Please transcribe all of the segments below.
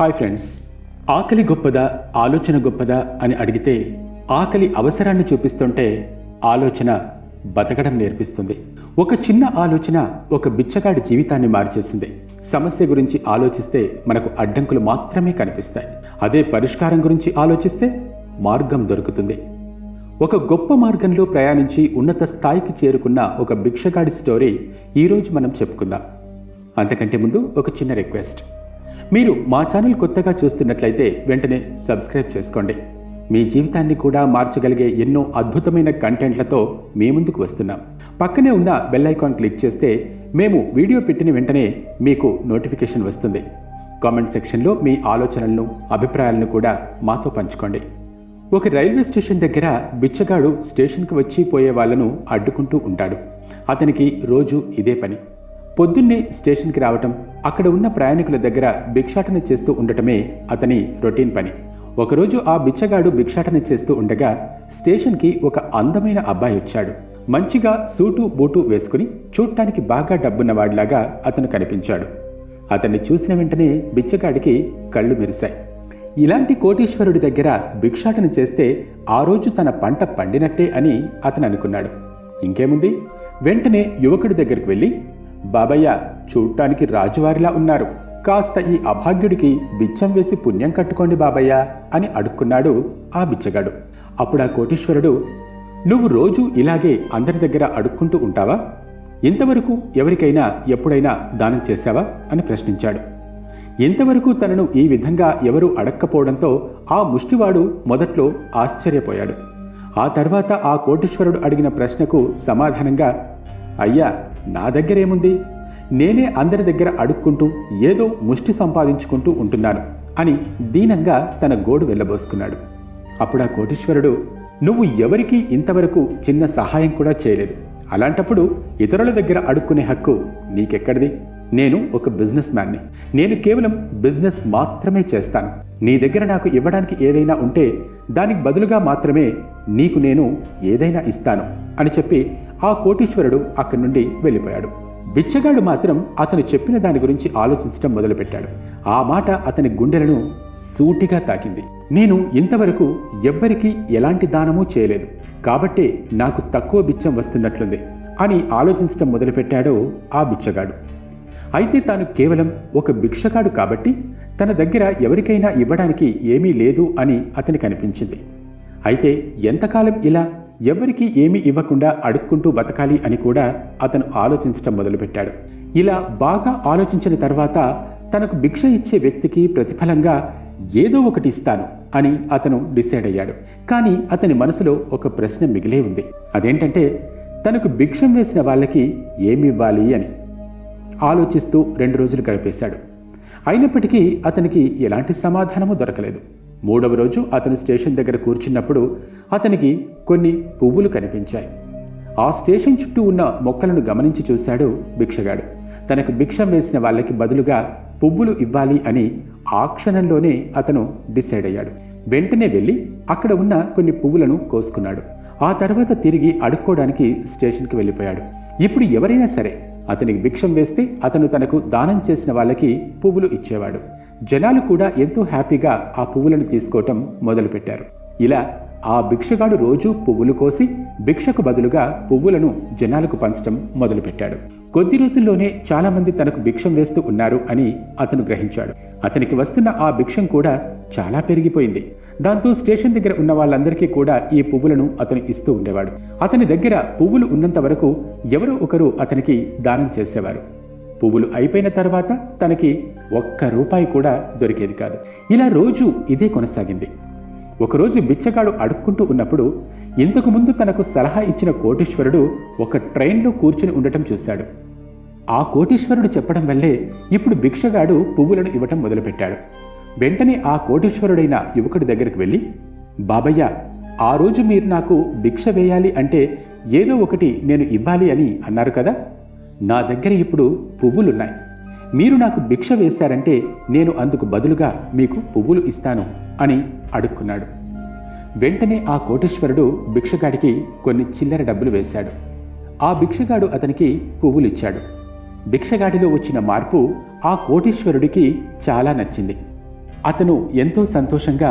Hi friends ఆకలి గొప్పదా ఆలోచన గొప్పదా అని అడిగితే ఆకలి అవసరాన్ని చూపిస్తుంటే ఆలోచన బతకడం నేర్పిస్తుంది. ఒక చిన్న ఆలోచన ఒక బిచ్చగాడి జీవితాన్ని మార్చేసింది. సమస్య గురించి ఆలోచిస్తే మనకు అడ్డంకులు మాత్రమే కనిపిస్తాయి. అదే పరిష్కారం గురించి ఆలోచిస్తే మార్గం దొరుకుతుంది. ఒక గొప్ప మార్గంలో ప్రయాణించి ఉన్నత స్థాయికి చేరుకున్న ఒక భిక్షగాడి స్టోరీ ఈరోజు మనం చెప్పుకుందాం. అంతకంటే ముందు ఒక చిన్న రిక్వెస్ట్. మీరు మా ఛానల్ కొత్తగా చూస్తున్నట్లయితే వెంటనే సబ్స్క్రైబ్ చేసుకోండి. మీ జీవితాన్ని కూడా మార్చగలిగే ఎన్నో అద్భుతమైన కంటెంట్లతో మీ ముందుకు వస్తున్నాం. పక్కనే ఉన్న బెల్ ఐకాన్ క్లిక్ చేస్తే మేము వీడియో పెట్టిన వెంటనే మీకు నోటిఫికేషన్ వస్తుంది. కామెంట్ సెక్షన్లో మీ ఆలోచనలను అభిప్రాయాలను కూడా మాతో పంచుకోండి. ఒక రైల్వే స్టేషన్ దగ్గర బిచ్చగాడు స్టేషన్కి వచ్చి పోయే వాళ్ళను అడ్డుకుంటూ ఉంటాడు. అతనికి రోజు ఇదే పని. పొద్దున్నే స్టేషన్కి రావటం అక్కడ ఉన్న ప్రయాణికుల దగ్గర భిక్షాటన చేస్తూ ఉండటమే అతని రొటీన్ పని. ఒకరోజు ఆ బిచ్చగాడు భిక్షాటన చేస్తూ ఉండగా స్టేషన్కి ఒక అందమైన అబ్బాయి వచ్చాడు. మంచిగా సూటు బూటు వేసుకుని చూడటానికి బాగా డబ్బున్నవాడిలాగా అతను కనిపించాడు. అతన్ని చూసిన వెంటనే బిచ్చగాడికి కళ్ళు మెరిశాయి. ఇలాంటి కోటీశ్వరుడి దగ్గర భిక్షాటన చేస్తే ఆ రోజు తన పంట పండినట్టే అని అతను అనుకున్నాడు. ఇంకేముంది? వెంటనే యువకుడి దగ్గరికి వెళ్ళి బాబయ్య చూడటానికి రాజువారిలా ఉన్నారు. కాస్త ఈ అభాగ్యుడికి బిచ్చం వేసి పుణ్యం కట్టుకోండి బాబయ్య అని అడుక్కున్నాడు ఆ బిచ్చగాడు. అప్పుడు ఆ కోటీశ్వరుడు నువ్వు రోజు ఇలాగే అందరి దగ్గర అడుక్కుంటూ ఉంటావా? ఇంతవరకు ఎవరికైనా ఎప్పుడైనా దానం చేశావా? అని ప్రశ్నించాడు. ఇంతవరకు తనను ఈ విధంగా ఎవరూ అడక్కపోవడంతో ఆ ముష్టివాడు మొదట్లో ఆశ్చర్యపోయాడు. ఆ తర్వాత ఆ కోటీశ్వరుడు అడిగిన ప్రశ్నకు సమాధానంగా అయ్యా నా దగ్గరేముంది నేనే అందరి దగ్గర అడుక్కుంటూ ఏదో ముష్టి సంపాదించుకుంటూ ఉంటున్నాను అని దీనంగా తన గోడు వెళ్ళబోసుకున్నాడు. అప్పుడు ఆ కోటీశ్వరుడు నువ్వు ఎవరికీ ఇంతవరకు చిన్న సహాయం కూడా చేయలేదు. అలాంటప్పుడు ఇతరుల దగ్గర అడుక్కునే హక్కు నీకెక్కడిది? నేను ఒక బిజినెస్ మ్యాన్ని నేను కేవలం బిజినెస్ మాత్రమే చేస్తాను. నీ దగ్గర నాకు ఇవ్వడానికి ఏదైనా ఉంటే దానికి బదులుగా మాత్రమే నీకు నేను ఏదైనా ఇస్తాను అని చెప్పి ఆ కోటీశ్వరుడు అక్కడి నుండి వెళ్ళిపోయాడు. బిచ్చగాడు మాత్రం అతను చెప్పిన దాని గురించి ఆలోచించడం మొదలుపెట్టాడు. ఆ మాట అతని గుండెలను సూటిగా తాకింది. నేను ఇంతవరకు ఎవ్వరికీ ఎలాంటి దానమూ చేయలేదు. కాబట్టే నాకు తక్కువ బిచ్చం వస్తున్నట్లుంది అని ఆలోచించడం మొదలుపెట్టాడు ఆ బిచ్చగాడు. అయితే తాను కేవలం ఒక భిక్షగాడు కాబట్టి తన దగ్గర ఎవరికైనా ఇవ్వడానికి ఏమీ లేదు అని అతనికి అనిపించింది. అయితే ఎంతకాలం ఇలా ఎవరికీ ఏమీ ఇవ్వకుండా అడుక్కుంటూ బతకాలి అని కూడా అతను ఆలోచించడం మొదలుపెట్టాడు. ఇలా బాగా ఆలోచించిన తర్వాత తనకు భిక్ష ఇచ్చే వ్యక్తికి ప్రతిఫలంగా ఏదో ఒకటి ఇస్తాను అని అతను డిసైడ్ అయ్యాడు. కానీ అతని మనసులో ఒక ప్రశ్న మిగిలే ఉంది. అదేంటంటే తనకు భిక్షం వేసిన వాళ్ళకి ఏమివ్వాలి అని. ఆలోచిస్తూ రెండు రోజులు గడిపేశాడు. అయినప్పటికీ అతనికి ఎలాంటి సమాధానము దొరకలేదు. మూడవ రోజు అతను స్టేషన్ దగ్గర కూర్చున్నప్పుడు అతనికి కొన్ని పువ్వులు కనిపించాయి. ఆ స్టేషన్ చుట్టూ ఉన్న మొక్కలను గమనించి చూశాడు భిక్షగాడు. తనకు భిక్షం వేసిన వాళ్ళకి బదులుగా పువ్వులు ఇవ్వాలి అని ఆ క్షణంలోనే అతను డిసైడ్ అయ్యాడు. వెంటనే వెళ్ళి అక్కడ ఉన్న కొన్ని పువ్వులను కోసుకున్నాడు. ఆ తర్వాత తిరిగి అడుక్కోవడానికి స్టేషన్కి వెళ్ళిపోయాడు. ఇప్పుడు ఎవరైనా సరే అతనికి భిక్షం వేస్తే అతను తనకు దానం చేసిన వాళ్ళకి పువ్వులు ఇచ్చేవాడు. జనాలు కూడా ఎంతో హ్యాపీగా ఆ పువ్వులను తీసుకోవటం మొదలుపెట్టారు. ఇలా ఆ భిక్షగాడు రోజూ పువ్వులు కోసి భిక్షకు బదులుగా పువ్వులను జనాలకు పంచడం మొదలుపెట్టాడు. కొద్ది రోజుల్లోనే చాలామంది తనకు భిక్షం వేస్తూ ఉన్నారు అని అతను గ్రహించాడు. అతనికి వస్తున్న ఆ భిక్షం కూడా చాలా పెరిగిపోయింది. దాంతో స్టేషన్ దగ్గర ఉన్న వాళ్ళందరికీ కూడా ఈ పువ్వులను అతను ఇస్తూ ఉండేవాడు. అతని దగ్గర పువ్వులు ఉన్నంత వరకు ఎవరో ఒకరు అతనికి దానం చేసేవారు. పువ్వులు అయిపోయిన తర్వాత తనకి ఒక్క రూపాయి కూడా దొరికేది కాదు. ఇలా రోజు ఇదే కొనసాగింది. ఒకరోజు బిచ్చగాడు అడుక్కుంటూ ఉన్నప్పుడు ఇంతకుముందు తనకు సలహా ఇచ్చిన కోటీశ్వరుడు ఒక ట్రైన్లో కూర్చుని ఉండటం చూశాడు. ఆ కోటీశ్వరుడు చెప్పడం వల్లే ఇప్పుడు భిక్షగాడు పువ్వులను ఇవ్వటం మొదలుపెట్టాడు. వెంటనే ఆ కోటీశ్వరుడైన యువకుడి దగ్గరికి వెళ్ళి బాబయ్య ఆ రోజు మీరు నాకు భిక్ష వేయాలి అంటే ఏదో ఒకటి నేను ఇవ్వాలి అని అన్నారు కదా? నా దగ్గర ఇప్పుడు పువ్వులున్నాయి. మీరు నాకు భిక్ష వేశారంటే నేను అందుకు బదులుగా మీకు పువ్వులు ఇస్తాను అని అడుక్కున్నాడు. వెంటనే ఆ కోటేశ్వరుడు భిక్షగాడికి కొన్ని చిల్లర డబ్బులు వేశాడు. ఆ భిక్షగాడు అతనికి పువ్వులిచ్చాడు. భిక్షగాడిలో వచ్చిన మార్పు ఆ కోటీశ్వరుడికి చాలా నచ్చింది. అతను ఎంతో సంతోషంగా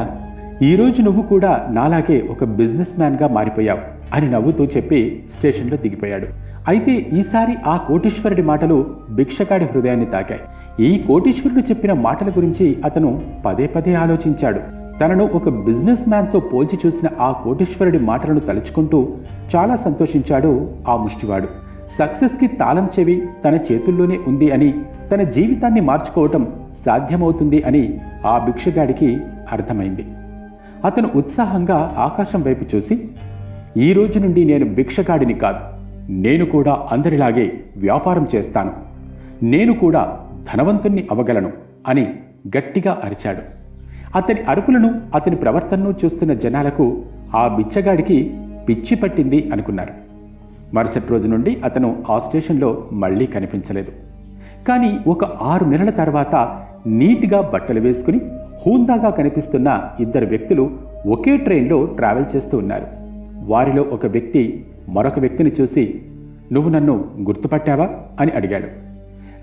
ఈరోజు నువ్వు కూడా నాలాగే ఒక బిజినెస్ మ్యాన్గా మారిపోయావు అని నవ్వుతూ చెప్పి స్టేషన్లో దిగిపోయాడు. అయితే ఈసారి ఆ కోటీశ్వరుడి మాటలు భిక్షగాడి హృదయాన్ని తాకాయి. ఈ కోటీశ్వరుడు చెప్పిన మాటల గురించి అతను పదే పదే ఆలోచించాడు. తనను ఒక బిజినెస్ మ్యాన్తో పోల్చి చూసిన ఆ కోటీశ్వరుడి మాటలను తలుచుకుంటూ చాలా సంతోషించాడు ఆ ముష్టివాడు. సక్సెస్కి తాళం చెవి తన చేతుల్లోనే ఉంది అని తన జీవితాన్ని మార్చుకోవటం సాధ్యమవుతుంది అని ఆ భిక్షగాడికి అర్థమైంది. అతను ఉత్సాహంగా ఆకాశం వైపు చూసి ఈ రోజు నుండి నేను భిక్షగాడిని కాదు. నేను కూడా అందరిలాగే వ్యాపారం చేస్తాను. నేను కూడా ధనవంతుణ్ణి అవగలను అని గట్టిగా అరిచాడు. అతని అరుపులను అతని ప్రవర్తనను చూస్తున్న జనాలకు ఆ బిచ్చగాడికి పిచ్చి పట్టింది అనుకున్నారు. మరుసటి రోజు నుండి అతను ఆ స్టేషన్లో మళ్ళీ కనిపించలేదు. కానీ ఒక ఆరు నెలల తర్వాత నీట్గా బట్టలు వేసుకుని హూందాగా కనిపిస్తున్న ఇద్దరు వ్యక్తులు ఒకే ట్రైన్లో ట్రావెల్ చేస్తూ ఉన్నారు. వారిలో ఒక వ్యక్తి మరొక వ్యక్తిని చూసి నువ్వు నన్ను గుర్తుపట్టావా? అని అడిగాడు.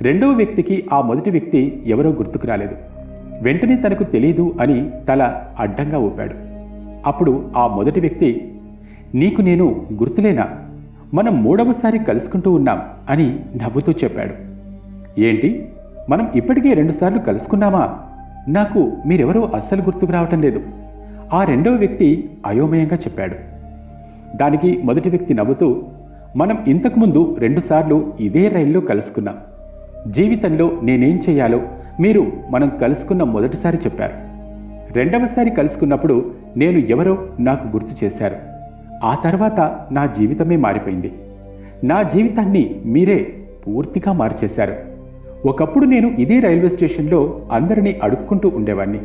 రెండవ వ్యక్తికి ఆ మొదటి వ్యక్తి ఎవరో గుర్తుకు రాలేదు. వెంటనే తనకు తెలీదు అని తల అడ్డంగా ఊపాడు. అప్పుడు ఆ మొదటి వ్యక్తి నీకు నేను గుర్తులేనా? మనం మూడవసారి కలుసుకుంటూ ఉన్నాం అని నవ్వుతూ చెప్పాడు. ఏంటి? మనం ఇప్పటికే రెండుసార్లు కలుసుకున్నామా? నాకు మీరెవరో అస్సలు గుర్తుకు రావటం లేదు. ఆ రెండవ వ్యక్తి అయోమయంగా చెప్పాడు. దానికి మొదటి వ్యక్తి నవ్వుతూ మనం ఇంతకుముందు రెండుసార్లు ఇదే రైల్లో కలుసుకున్నాం. జీవితంలో నేనేం చేయాలో మీరు మనం కలుసుకున్న మొదటిసారి చెప్పారు. రెండవసారి కలుసుకున్నప్పుడు నేను ఎవరో నాకు గుర్తు చేశారు. ఆ తర్వాత నా జీవితమే మారిపోయింది. నా జీవితాన్ని మీరే పూర్తిగా మార్చేశారు. ఒకప్పుడు నేను ఇదే రైల్వే స్టేషన్లో అందరినీ అడుక్కుంటూ ఉండేవాణ్ణి.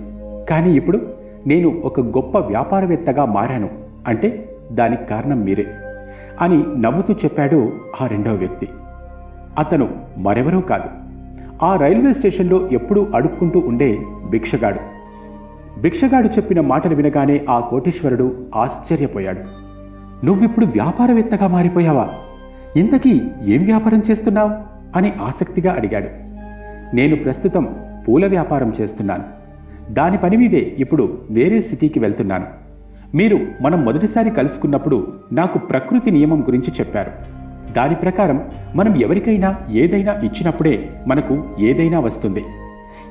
కానీ ఇప్పుడు నేను ఒక గొప్ప వ్యాపారవేత్తగా మారాను. అంటే దానికి కారణం మీరే అని నవ్వుతూ చెప్పాడు ఆ రెండవ వ్యక్తి. అతను మరెవరూ కాదు. ఆ రైల్వే స్టేషన్లో ఎప్పుడూ అడుక్కుంటూ ఉండే భిక్షగాడు. భిక్షగాడు చెప్పిన మాటలు వినగానే ఆ కోటీశ్వరుడు ఆశ్చర్యపోయాడు. నువ్విప్పుడు వ్యాపారవేత్తగా మారిపోయావా? ఇంతకీ ఏం వ్యాపారం చేస్తున్నావు? అని ఆసక్తిగా అడిగాడు. నేను ప్రస్తుతం పూల వ్యాపారం చేస్తున్నాను. దాని పని మీదే ఇప్పుడు వేరే సిటీకి వెళ్తున్నాను. మీరు మనం మొదటిసారి కలుసుకున్నప్పుడు నాకు ప్రకృతి నియమం గురించి చెప్పారు. దాని ప్రకారం మనం ఎవరికైనా ఏదైనా ఇచ్చినప్పుడే మనకు ఏదైనా వస్తుంది.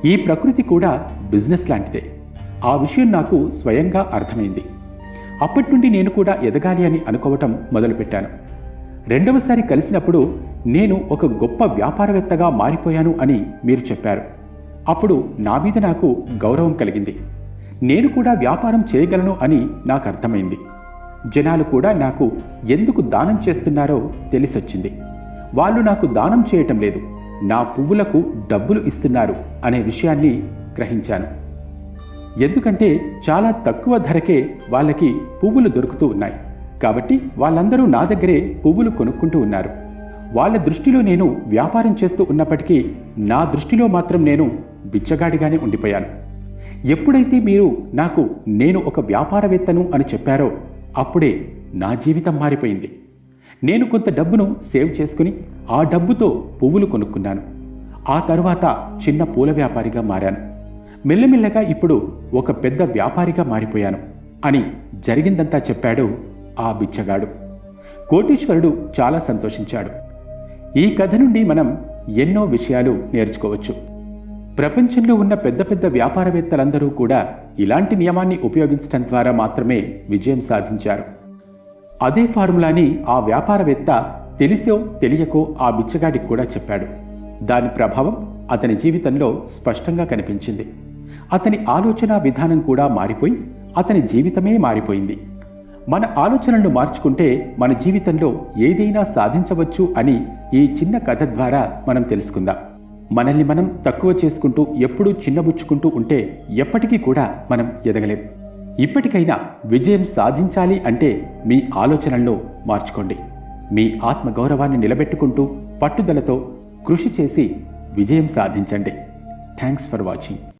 ఈ ప్రకృతి కూడా బిజినెస్ లాంటిదే. ఆ విషయం నాకు స్వయంగా అర్థమైంది. అప్పటి నుండి నేను కూడా ఎదగాలి అని అనుకోవటం మొదలుపెట్టాను. రెండవసారి కలిసినప్పుడు నేను ఒక గొప్ప వ్యాపారవేత్తగా మారిపోయాను అని మీరు చెప్పారు. అప్పుడు నా మీద నాకు గౌరవం కలిగింది. నేను కూడా వ్యాపారం చేయగలను అని నాకు అర్థమైంది. జనాలు కూడా నాకు ఎందుకు దానం చేస్తున్నారో తెలిసొచ్చింది. వాళ్ళు నాకు దానం చేయటం లేదు. నా పువ్వులకు డబ్బులు ఇస్తున్నారు అనే విషయాన్ని గ్రహించాను. ఎందుకంటే చాలా తక్కువ ధరకే వాళ్ళకి పువ్వులు దొరుకుతూ ఉన్నాయి. కాబట్టి వాళ్ళందరూ నా దగ్గరే పువ్వులు కొనుక్కుంటూ ఉన్నారు. వాళ్ళ దృష్టిలో నేను వ్యాపారం చేస్తూ ఉన్నప్పటికీ నా దృష్టిలో మాత్రం నేను బిచ్చగాడిగానే ఉండిపోయాను. ఎప్పుడైతే మీరు నాకు నేను ఒక వ్యాపారవేత్తను అని చెప్పారో అప్పుడే నా జీవితం మారిపోయింది. నేను కొంత డబ్బును సేవ్ చేసుకుని ఆ డబ్బుతో పువ్వులు కొనుక్కున్నాను. ఆ తరువాత చిన్న పూల వ్యాపారిగా మారాను. మెల్లమెల్లగా ఇప్పుడు ఒక పెద్ద వ్యాపారిగా మారిపోయాను అని జరిగిందంతా చెప్పాడు ఆ బిచ్చగాడు. కోటీశ్వరుడు చాలా సంతోషించాడు. ఈ కథ నుండి మనం ఎన్నో విషయాలు నేర్చుకోవచ్చు. ప్రపంచంలో ఉన్న పెద్ద పెద్ద వ్యాపారవేత్తలందరూ కూడా ఇలాంటి నియమాన్ని ఉపయోగించడం ద్వారా మాత్రమే విజయం సాధించారు. అదే ఫార్ములాని ఆ వ్యాపారవేత్త తెలిసో తెలియకో ఆ బిచ్చగాడికి కూడా చెప్పాడు. దాని ప్రభావం అతని జీవితంలో స్పష్టంగా కనిపించింది. అతని ఆలోచన విధానం కూడా మారిపోయి అతని జీవితమే మారిపోయింది. మన ఆలోచనలను మార్చుకుంటే మన జీవితంలో ఏదైనా సాధించవచ్చు అని ఈ చిన్న కథ ద్వారా మనం తెలుసుకుందాం. మనల్ని మనం తక్కువ చేసుకుంటూ ఎప్పుడూ చిన్నబుచ్చుకుంటూ ఉంటే ఎప్పటికీ కూడా మనం ఎదగలేం. ఇప్పటికైనా విజయం సాధించాలి అంటే మీ ఆలోచనలను మార్చుకోండి. మీ ఆత్మగౌరవాన్ని నిలబెట్టుకుంటూ పట్టుదలతో కృషి చేసి విజయం సాధించండి. Thanks for watching.